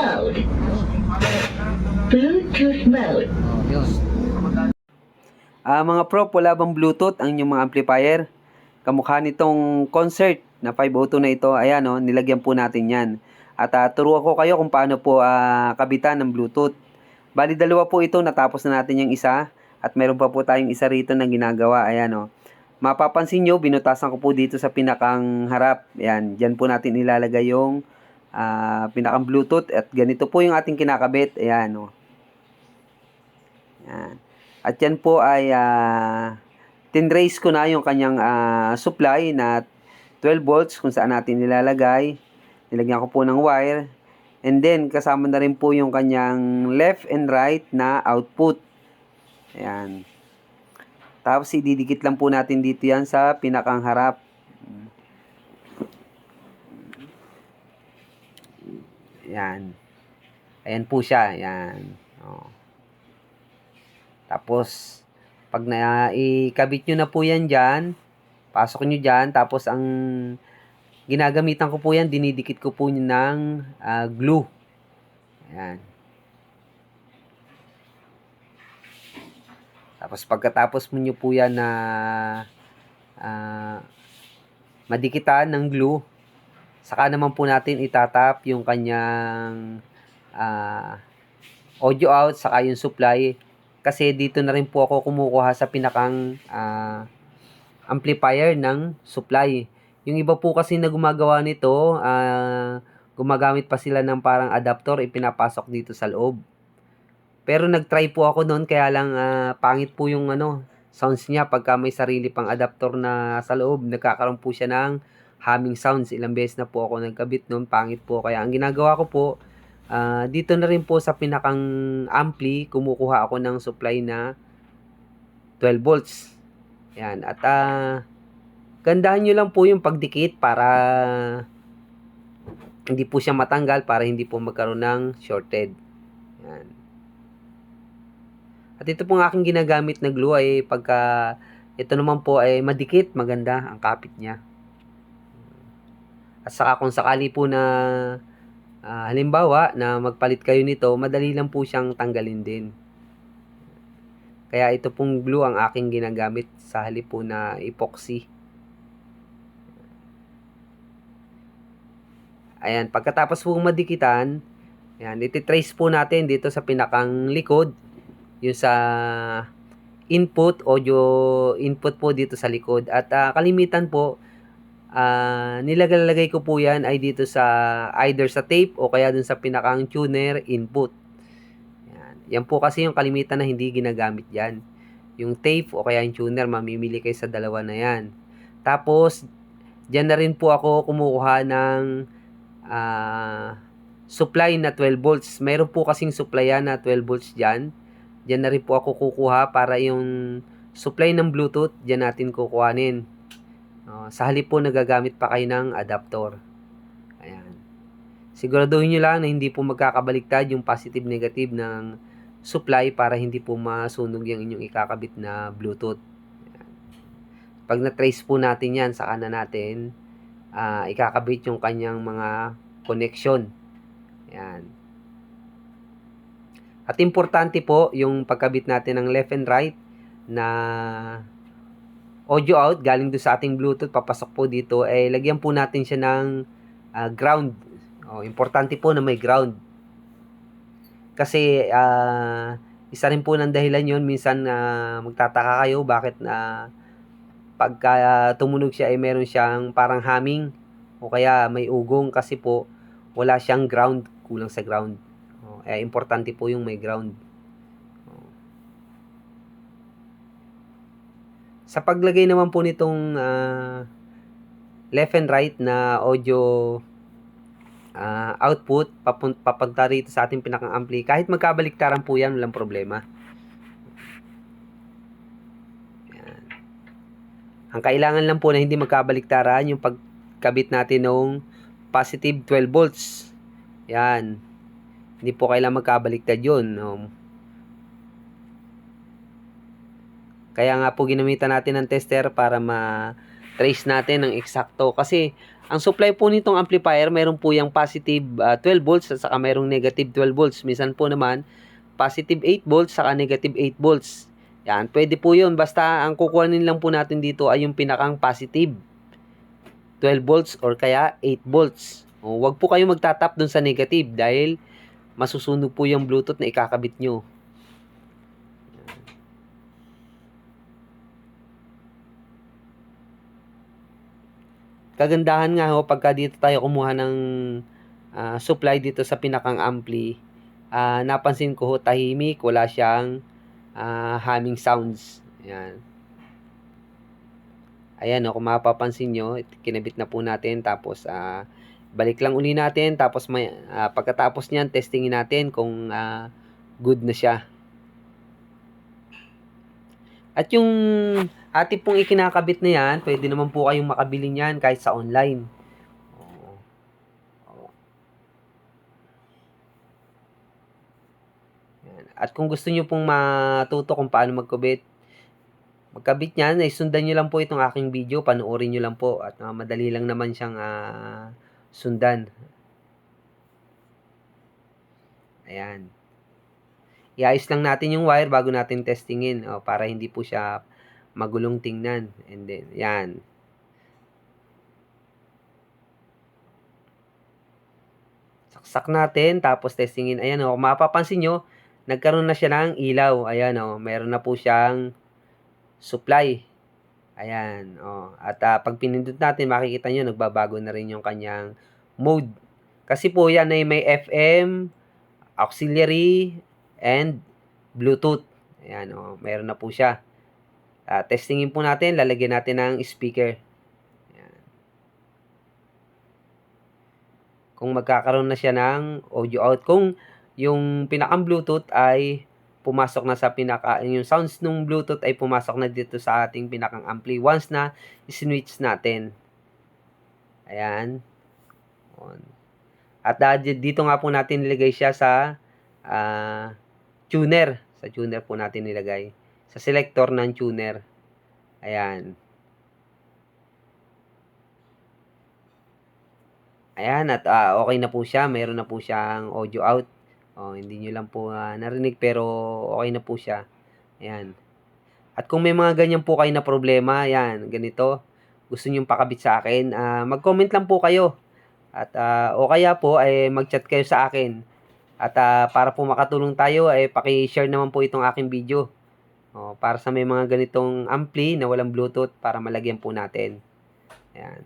mode. Bluetooth mode. Yun. Ah, mga pro, wala bang Bluetooth ang inyong mga amplifier? Kamukha nitong concert na 502 na ito. Ayan, oh, nilagyan po natin yan. At ah, turuan ko kayo kung paano po ah, kabitan ng Bluetooth. Bali, dalawa po ito. Natapos na natin yung isa. At meron pa po tayong isa rito na ginagawa. Ayan, oh. Mapapansin nyo, binutasan ko po dito sa pinakang harap. Ayan, dyan po natin ilalagay yung ah, pinakang Bluetooth. At ganito po yung ating kinakabit. Ayan, oh. Ayan. At yan po ay uh, tinrace ko na yung kanyang ah, supply na 12 volts kung saan natin nilalagay. Nilagyan ko po ng wire. And then, kasama na rin po yung kanyang left and right na output. Ayan. Tapos, ididikit lang po natin dito yan sa pinakang harap. Ayan. Ayan po siya. Ayan. Oh. Tapos, pag na ikabit nyo na po yan dyan, pasok nyo dyan, tapos ang ginagamitan ko po yan, dinidikit ko po ng ah, glue. Ayan. Tapos pagkatapos mo nyo po yan na ah, madikitan ng glue, saka naman po natin itatap yung kanyang ah, audio out, saka yung supply, kasi dito na rin po ako kumukuha sa pinakang ah, amplifier ng supply. Yung iba po kasi na gumagawa nito, ah, gumagamit pa sila ng parang adapter, ipinapasok dito sa loob. Pero nagtry po ako noon, kaya lang ah, pangit po yung ano, sounds niya pagka may sarili pang adapter na sa loob. Nagkakaroon po siya ng humming sounds. Ilang beses na po ako nagkabit noon, pangit po. Kaya ang ginagawa ko po, Ah, dito na rin po sa pinakang ampli, kumukuha ako ng supply na 12 volts. Yan. At ah, gandahan nyo lang po yung pagdikit para hindi po siya matanggal para hindi po magkaroon ng shorted. Yan. At ito pong aking ginagamit na glue ay pagka ito naman po ay madikit, maganda ang kapit niya. At saka kung sakali po na Ah, halimbawa na magpalit kayo nito, madali lang po siyang tanggalin din. Kaya ito pong glue ang aking ginagamit sa halip po na epoxy. Ayan, pagkatapos po madikitan, ayan, ititrace po natin dito sa pinakang likod, yung sa input, audio input po dito sa likod. At ah, kalimitan po, Ah, nilagalagay ko po yan ay dito sa either sa tape o kaya dun sa pinakang tuner input. Yan. Yan po kasi yung kalimitan na hindi ginagamit yan. Yung tape o kaya yung tuner, mamimili kayo sa dalawa na yan. Tapos, dyan na rin po ako kumukuha ng ah, supply na 12 volts. Mayroon po kasing supply yan na 12 volts dyan. Dyan na rin po ako kukuha para yung supply ng Bluetooth, dyan natin kukuhanin. Oh, sa halip po nagagamit pa kayo ng adapter. Ayan. Siguraduhin nyo lang na hindi po magkakabaliktad yung positive negative ng supply para hindi po masunog yung inyong ikakabit na Bluetooth. Ayan. Pag na-trace po natin yan, saka na natin ah, ikakabit yung kanyang mga connection. Ayan. At importante po yung pagkabit natin ng left and right na audio out galing doon sa ating Bluetooth papasok po dito eh lagyan po natin siya ng ah, ground. Oh, importante po na may ground. Kasi ah, isa rin po ng dahilan 'yon minsan na magtataka kayo bakit na pagka ah, tumunog siya ay meron siyang parang humming o kaya may ugong kasi po wala siyang ground, kulang sa ground. Oh, eh importante po yung may ground. Sa paglagay naman po nitong ah, left and right na audio ah, output papun- papunta rito sa ating pinakang ampli, kahit magkabaliktaran po yan, walang problema. Yan. Ang kailangan lang po na hindi magkabaliktaran yung pagkabit natin ng positive 12 volts. Yan. Hindi po kailangan magkabaliktad yun. No? Kaya nga po ginamitan natin ng tester para ma-trace natin ng eksakto. Kasi Ang supply po nitong amplifier, meron po yung positive ah, 12 volts at saka merong negative 12 volts. Minsan po naman, positive 8 volts saka negative 8 volts. Yan, pwede po yun. Basta ang kukuhanin lang po natin dito ay yung pinakang positive 12 volts or kaya 8 volts. O, wag po kayo magtatap dun sa negative dahil masusunog po yung Bluetooth na ikakabit nyo. Kagandahan nga ho pagka dito tayo kumuha ng ah, supply dito sa pinakang ampli. ah, napansin ko ho tahimik, wala siyang ah, humming sounds. Ayan. Ayan o, kung mapapansin nyo, kinabit na po natin tapos ah, balik lang uli natin tapos may ah, pagkatapos niyan testingin natin kung ah, good na siya. At yung ati pong ikinakabit na yan, pwede naman po kayong makabili niyan kahit sa online. At kung gusto niyo pong matuto kung paano magkabit, magkabit niyan, ay sundan niyo lang po itong aking video, panoorin niyo lang po at ah, madali lang naman siyang ah, sundan. Ayan. Iayos lang natin yung wire bago natin testingin o, para hindi po siya magulong tingnan. And then, yan. Saksak natin, tapos testingin. Ayan o, kung mapapansin nyo, nagkaroon na siya ng ilaw. Ayan o, meron na po siyang supply. Ayan, o. At ah, pag pinindot natin, makikita nyo, nagbabago na rin yung kanyang mode. Kasi po yan ay may FM, auxiliary, and Bluetooth. Ayan, o, meron na po siya. Ah, testingin po natin, lalagyan natin ng speaker. Ayan. Kung magkakaroon na siya ng audio out. Kung yung pinakang Bluetooth ay pumasok na sa pinaka, yung sounds ng Bluetooth ay pumasok na dito sa ating pinakang ampli once na switch natin. Ayan. On. At di- dito nga po natin nilagay siya sa ah, tuner. Sa tuner po natin nilagay. Sa selector ng tuner. Ayan. Ayan, at ah, okay na po siya. Meron na po siyang audio out. Oh, hindi nyo lang po ah, narinig pero okay na po siya. Ayan. At kung may mga ganyan po kayo na problema, ayan, ganito, gusto nyo pakabit sa akin, ah, mag-comment lang po kayo. At ah, o kaya po ay mag-chat kayo sa akin. At ah, para po makatulong tayo ay paki-share naman po itong aking video. Oh, para sa may mga ganitong ampli na walang Bluetooth para malagyan po natin. Ayan.